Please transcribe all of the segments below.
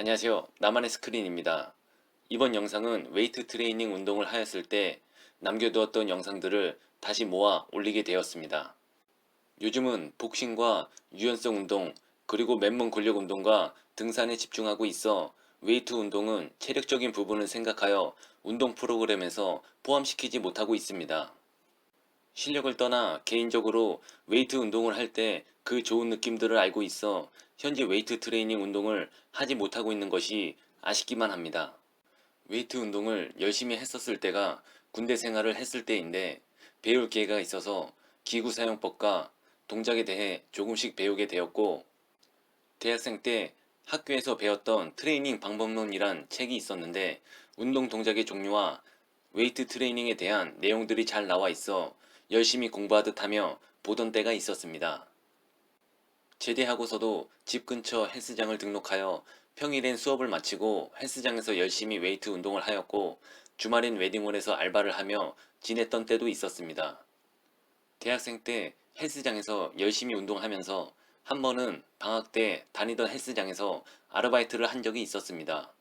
안녕하세요. 나만의 스크린입니다. 이번 영상은 웨이트 트레이닝 운동을 하였을 때 남겨두었던 영상들을 다시 모아 올리게 되었습니다. 요즘은 복싱과 유연성 운동, 그리고 맨몸 근력 운동과 등산에 집중하고 있어 웨이트 운동은 체력적인 부분을 생각하여 운동 프로그램에서 포함시키지 못하고 있습니다. 실력을 떠나 개인적으로 웨이트 운동을 할 때 그 좋은 느낌들을 알고 있어 현재 웨이트 트레이닝 운동을 하지 못하고 있는 것이 아쉽기만 합니다. 웨이트 운동을 열심히 했었을 때가 군대 생활을 했을 때인데 배울 기회가 있어서 기구 사용법과 동작에 대해 조금씩 배우게 되었고 대학생 때 학교에서 배웠던 트레이닝 방법론이란 책이 있었는데 운동 동작의 종류와 웨이트 트레이닝에 대한 내용들이 잘 나와 있어 열심히 공부하듯 하며 보던 때가 있었습니다. 제대하고서도 집 근처 헬스장을 등록하여 평일엔 수업을 마치고 헬스장에서 열심히 웨이트 운동을 하였고 주말엔 웨딩홀에서 알바를 하며 지냈던 때도 있었습니다. 대학생 때 헬스장에서 열심히 운동하면서 한 번은 방학 때 다니던 헬스장에서 아르바이트를 한 적이 있었습니다.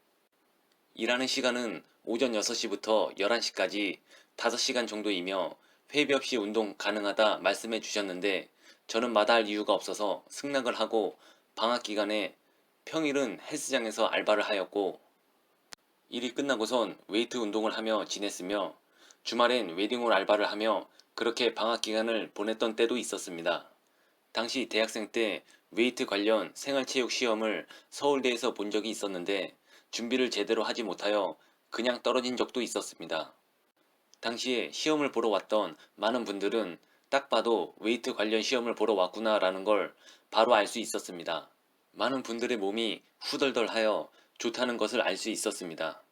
일하는 시간은 오전 6시부터 11시까지 5시간 정도이며 회비 없이 운동 가능하다 말씀해 주셨는데 저는 마다할 이유가 없어서 승낙을 하고 방학 기간에 평일은 헬스장에서 알바를 하였고 일이 끝나고선 웨이트 운동을 하며 지냈으며 주말엔 웨딩홀 알바를 하며 그렇게 방학 기간을 보냈던 때도 있었습니다. 당시 대학생 때 웨이트 관련 생활체육 시험을 서울대에서 본 적이 있었는데 준비를 제대로 하지 못하여 그냥 떨어진 적도 있었습니다. 당시에 시험을 보러 왔던 많은 분들은 딱 봐도 웨이트 관련 시험을 보러 왔구나라는 걸 바로 알 수 있었습니다. 많은 분들의 몸이 후덜덜하여 좋다는 것을 알 수 있었습니다.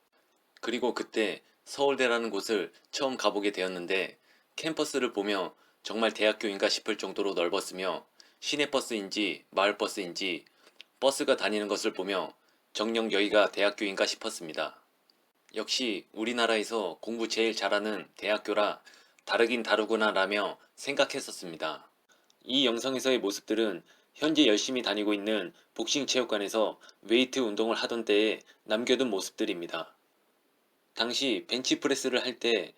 그리고 그때 서울대라는 곳을 처음 가보게 되었는데 캠퍼스를 보며 정말 대학교인가 싶을 정도로 넓었으며 시내버스인지 마을버스인지 버스가 다니는 것을 보며 정녕 여기가 대학교인가 싶었습니다. 역시 우리나라에서 공부 제일 잘하는 대학교라 다르긴 다르구나 라며 생각했었습니다. 이 영상에서의 모습들은 현재 열심히 다니고 있는 복싱 체육관에서 웨이트 운동을 하던 때에 남겨둔 모습들입니다. 당시 벤치프레스를 할 때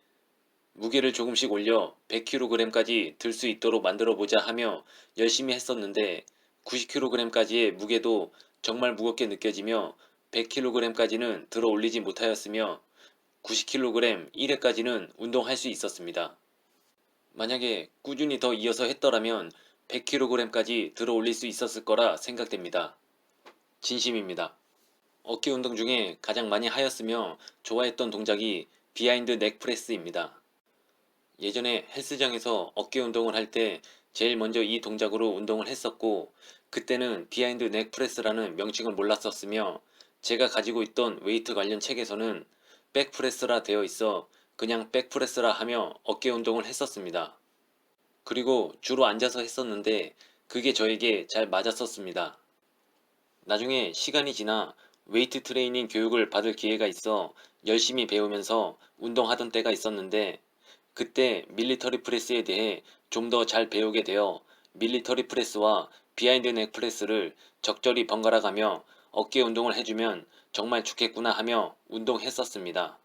무게를 조금씩 올려 100kg까지 들 수 있도록 만들어 보자 하며 열심히 했었는데 90kg까지의 무게도 정말 무겁게 느껴지며 100kg까지는 들어 올리지 못하였으며 90kg 1회까지는 운동할 수 있었습니다. 만약에 꾸준히 더 이어서 했더라면 100kg까지 들어 올릴 수 있었을 거라 생각됩니다. 진심입니다. 어깨 운동 중에 가장 많이 하였으며 좋아했던 동작이 비하인드 넥 프레스입니다. 예전에 헬스장에서 어깨 운동을 할 때 제일 먼저 이 동작으로 운동을 했었고 그때는 비하인드 넥 프레스라는 명칭을 몰랐었으며 제가 가지고 있던 웨이트 관련 책에서는 백프레스라 되어 있어 그냥 백프레스라 하며 어깨 운동을 했었습니다. 그리고 주로 앉아서 했었는데 그게 저에게 잘 맞았었습니다. 나중에 시간이 지나 웨이트 트레이닝 교육을 받을 기회가 있어 열심히 배우면서 운동하던 때가 있었는데 그때 밀리터리 프레스에 대해 좀 더 잘 배우게 되어 밀리터리 프레스와 비하인드 넥 프레스를 적절히 번갈아 가며 어깨 운동을 해주면 정말 좋겠구나 하며 운동했었습니다.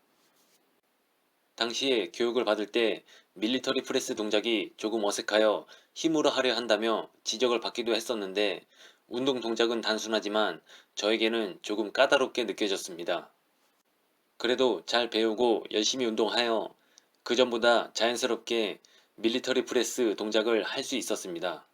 당시에 교육을 받을 때 밀리터리 프레스 동작이 조금 어색하여 힘으로 하려 한다며 지적을 받기도 했었는데 운동 동작은 단순하지만 저에게는 조금 까다롭게 느껴졌습니다. 그래도 잘 배우고 열심히 운동하여 그 전보다 자연스럽게 밀리터리 프레스 동작을 할 수 있었습니다.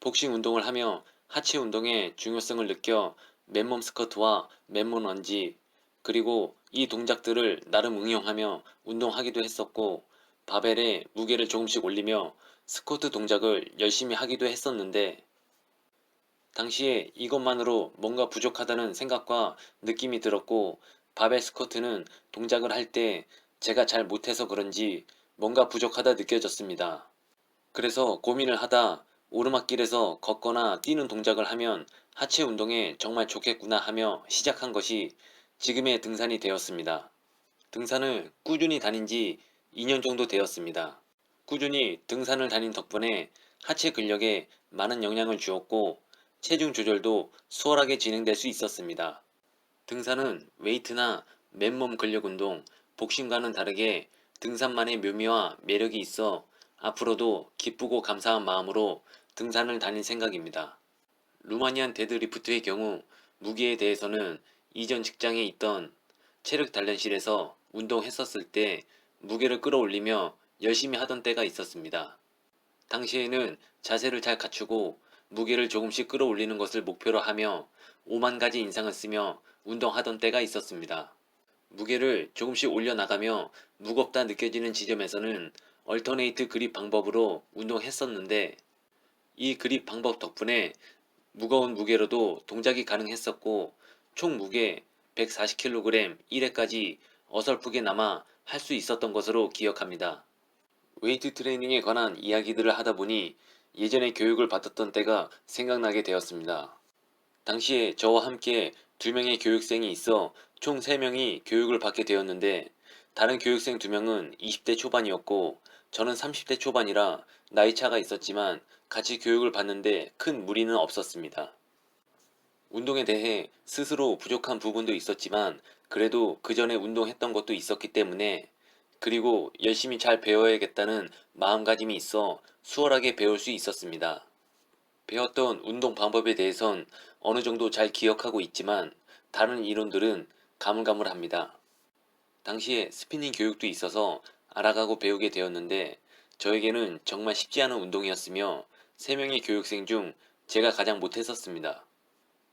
복싱 운동을 하며 하체 운동의 중요성을 느껴 맨몸 스쿼트와 맨몸 런지 그리고 이 동작들을 나름 응용하며 운동하기도 했었고 바벨에 무게를 조금씩 올리며 스쿼트 동작을 열심히 하기도 했었는데 당시에 이것만으로 뭔가 부족하다는 생각과 느낌이 들었고 바벨 스쿼트는 동작을 할 때 제가 잘 못해서 그런지 뭔가 부족하다 느껴졌습니다. 그래서 고민을 하다 오르막길에서 걷거나 뛰는 동작을 하면 하체 운동에 정말 좋겠구나 하며 시작한 것이 지금의 등산이 되었습니다. 등산을 꾸준히 다닌 지 2년 정도 되었습니다. 꾸준히 등산을 다닌 덕분에 하체 근력에 많은 영향을 주었고 체중 조절도 수월하게 진행될 수 있었습니다. 등산은 웨이트나 맨몸 근력 운동, 복싱과는 다르게 등산만의 묘미와 매력이 있어 앞으로도 기쁘고 감사한 마음으로 등산을 다닐 생각입니다. 루마니안 데드리프트의 경우 무게에 대해서는 이전 직장에 있던 체력 단련실에서 운동했었을 때 무게를 끌어올리며 열심히 하던 때가 있었습니다. 당시에는 자세를 잘 갖추고 무게를 조금씩 끌어올리는 것을 목표로 하며 5만 가지 인상을 쓰며 운동하던 때가 있었습니다. 무게를 조금씩 올려나가며 무겁다 느껴지는 지점에서는 얼터네이트 그립 방법으로 운동했었는데 이 그립 방법 덕분에 무거운 무게로도 동작이 가능했었고 총 무게 140kg 1회까지 어설프게 남아 할 수 있었던 것으로 기억합니다. 웨이트 트레이닝에 관한 이야기들을 하다 보니 예전에 교육을 받았던 때가 생각나게 되었습니다. 당시에 저와 함께 두 명의 교육생이 있어 총 3명이 교육을 받게 되었는데 다른 교육생 2명은 20대 초반이었고 저는 30대 초반이라 나이 차가 있었지만 같이 교육을 받는데 큰 무리는 없었습니다. 운동에 대해 스스로 부족한 부분도 있었지만 그래도 그 전에 운동했던 것도 있었기 때문에 그리고 열심히 잘 배워야겠다는 마음가짐이 있어 수월하게 배울 수 있었습니다. 배웠던 운동 방법에 대해선 어느 정도 잘 기억하고 있지만 다른 이론들은 가물가물합니다. 당시에 스피닝 교육도 있어서 알아가고 배우게 되었는데 저에게는 정말 쉽지 않은 운동이었으며 3명의 교육생 중 제가 가장 못했었습니다.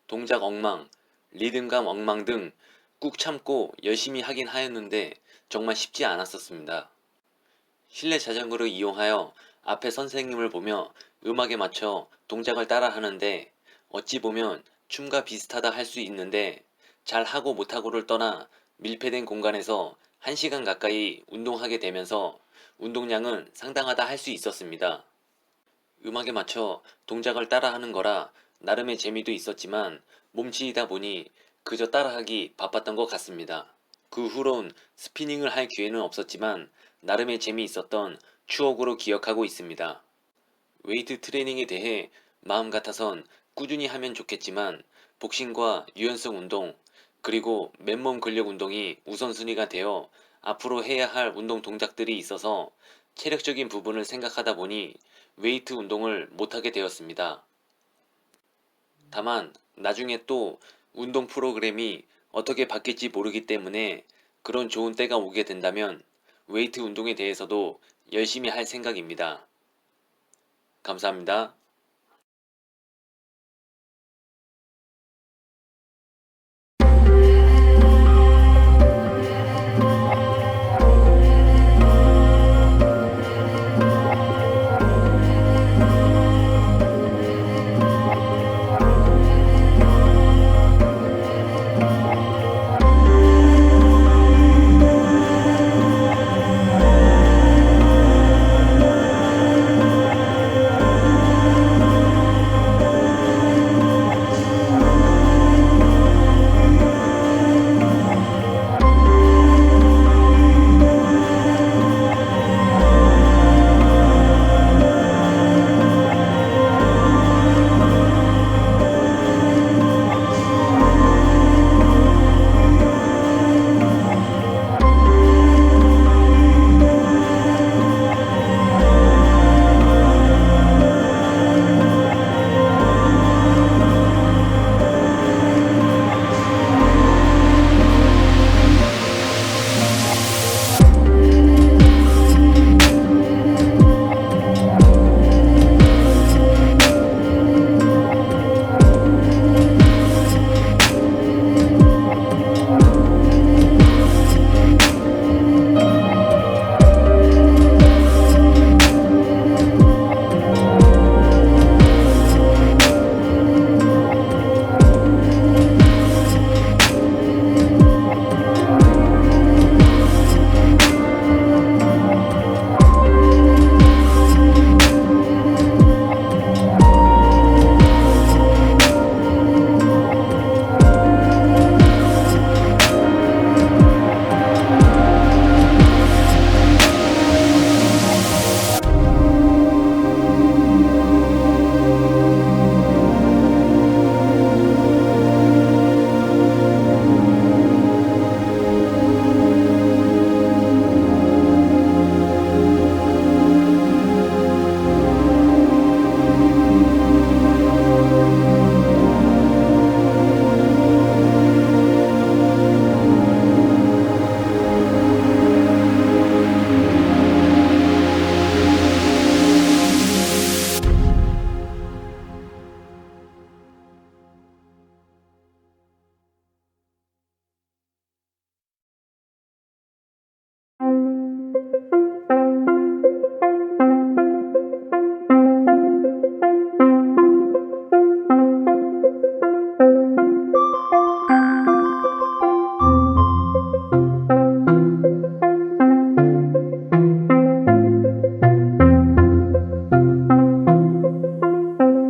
동작 엉망, 리듬감 엉망 등 꾹 참고 열심히 하긴 하였는데 정말 쉽지 않았었습니다. 실내 자전거를 이용하여 앞에 선생님을 보며 음악에 맞춰 동작을 따라 하는데 어찌 보면 춤과 비슷하다 할 수 있는데 잘 하고 못하고를 떠나 밀폐된 공간에서 1시간 가까이 운동하게 되면서 운동량은 상당하다 할 수 있었습니다. 음악에 맞춰 동작을 따라 하는 거라 나름의 재미도 있었지만 몸치이다 보니 그저 따라하기 바빴던 것 같습니다. 그 후론 스피닝을 할 기회는 없었지만 나름의 재미있었던 추억으로 기억하고 있습니다. 웨이트 트레이닝에 대해 마음 같아선 꾸준히 하면 좋겠지만 복싱과 유연성 운동 그리고 맨몸 근력 운동이 우선순위가 되어 앞으로 해야 할 운동 동작들이 있어서 체력적인 부분을 생각하다 보니 웨이트 운동을 못하게 되었습니다. 다만 나중에 또 운동 프로그램이 어떻게 바뀔지 모르기 때문에 그런 좋은 때가 오게 된다면 웨이트 운동에 대해서도 열심히 할 생각입니다. 감사합니다.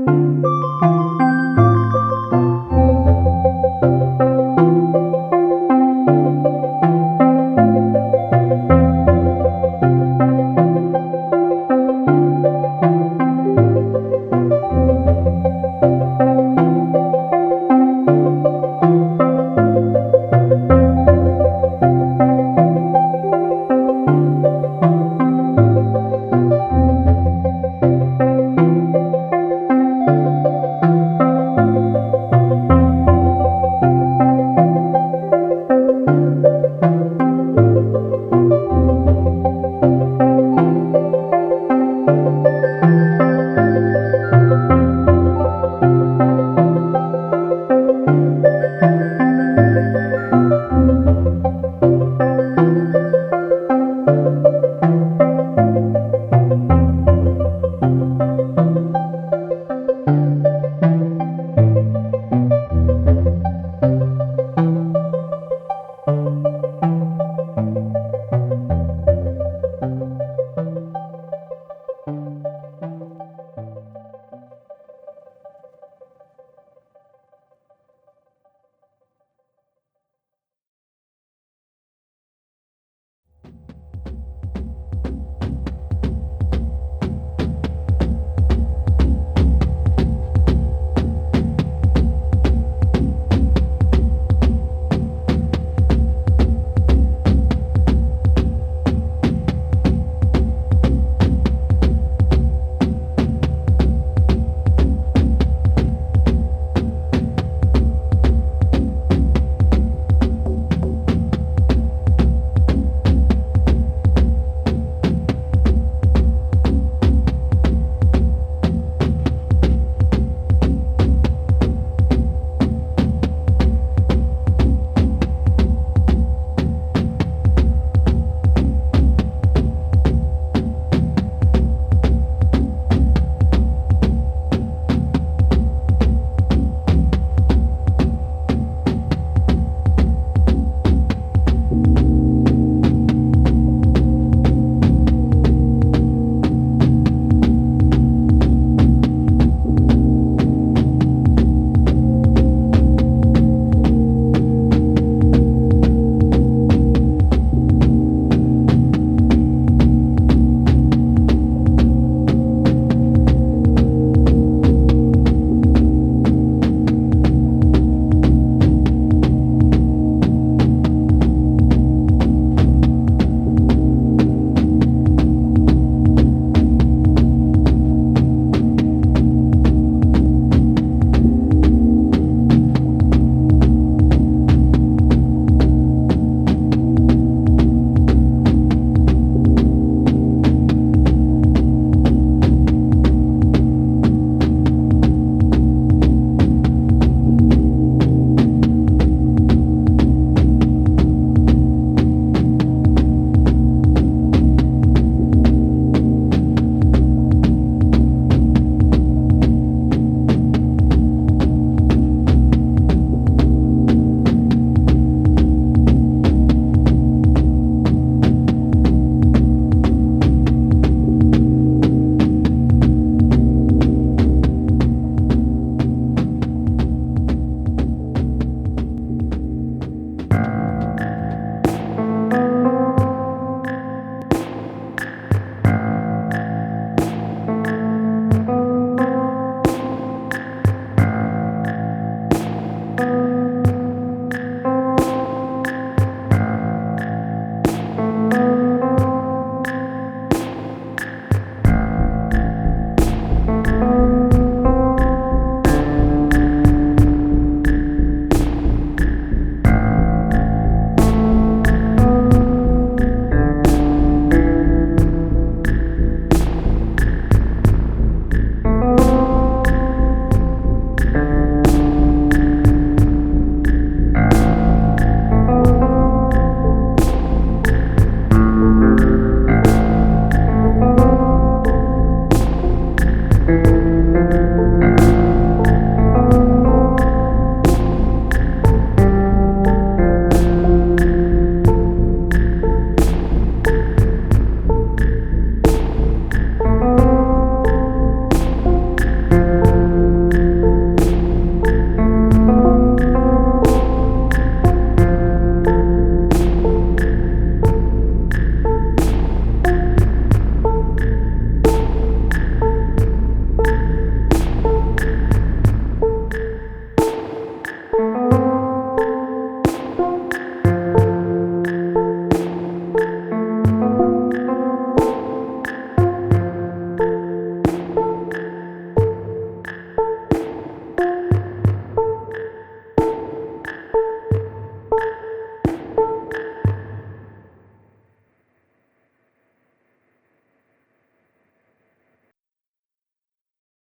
Música